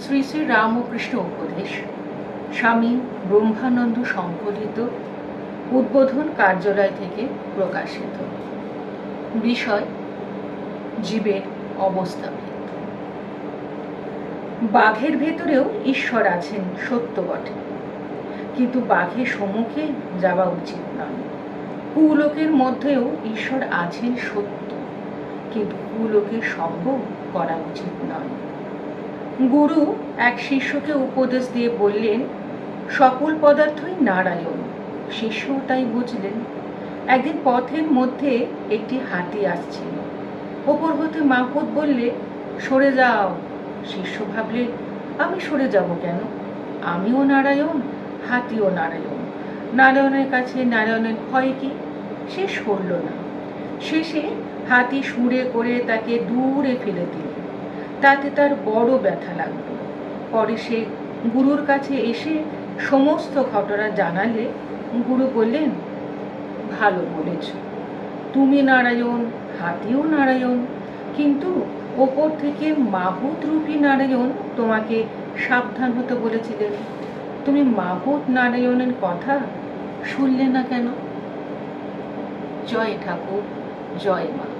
শ্রী শ্রী রামকৃষ্ণ উপদেশ। স্বামী ব্রহ্মানন্দ সংকলিত উদ্বোধন কার্যালয় থেকে প্রকাশিত। বিষয়, জীবের অবস্থাভেদ বাঘের ভেতরেও ঈশ্বর আছেন সত্য বটে। কিন্তু বাঘের সম্মুখে যাওয়া উচিত নয়। কুলোকের মধ্যেও ঈশ্বর আছেন সত্য। কিন্তু কুলোকের সঙ্গ করা উচিত নয়। গুরু এক শিষ্যকে উপদেশ দিয়ে বললেন, সকল পদার্থই নারায়ণ। শিষ্য তাই বুঝলেন। একদিন পথের মধ্যে একটি হাতি আসছিল ওপর হতে মাহমুদ বললে, সরে যাও। শিষ্য ভাবলে আমি সরে যাব কেন? আমিও নারায়ণ, হাতিও নারায়ণ। নারায়ণের কাছে নারায়ণের ভয় কি? সে সরল না। শেষে হাতি সুরে করে তাকে দূরে ফেলে দিল। তাতে তার বড় ব্যথা লাগল। পরে সে গুরুর কাছে এসে সমস্ত ঘটনা জানালে গুরু বললেন, ভালো বলেছ। তুমি নারায়ণ, হাতিও নারায়ণ, কিন্তু ওপর থেকে মাহুত রূপী নারায়ণ তোমাকে সাবধান হতে বলেছিলেন তুমি মাহুত নারায়ণের কথা শুনলে না কেন? জয় ঠাকুর, জয় মা।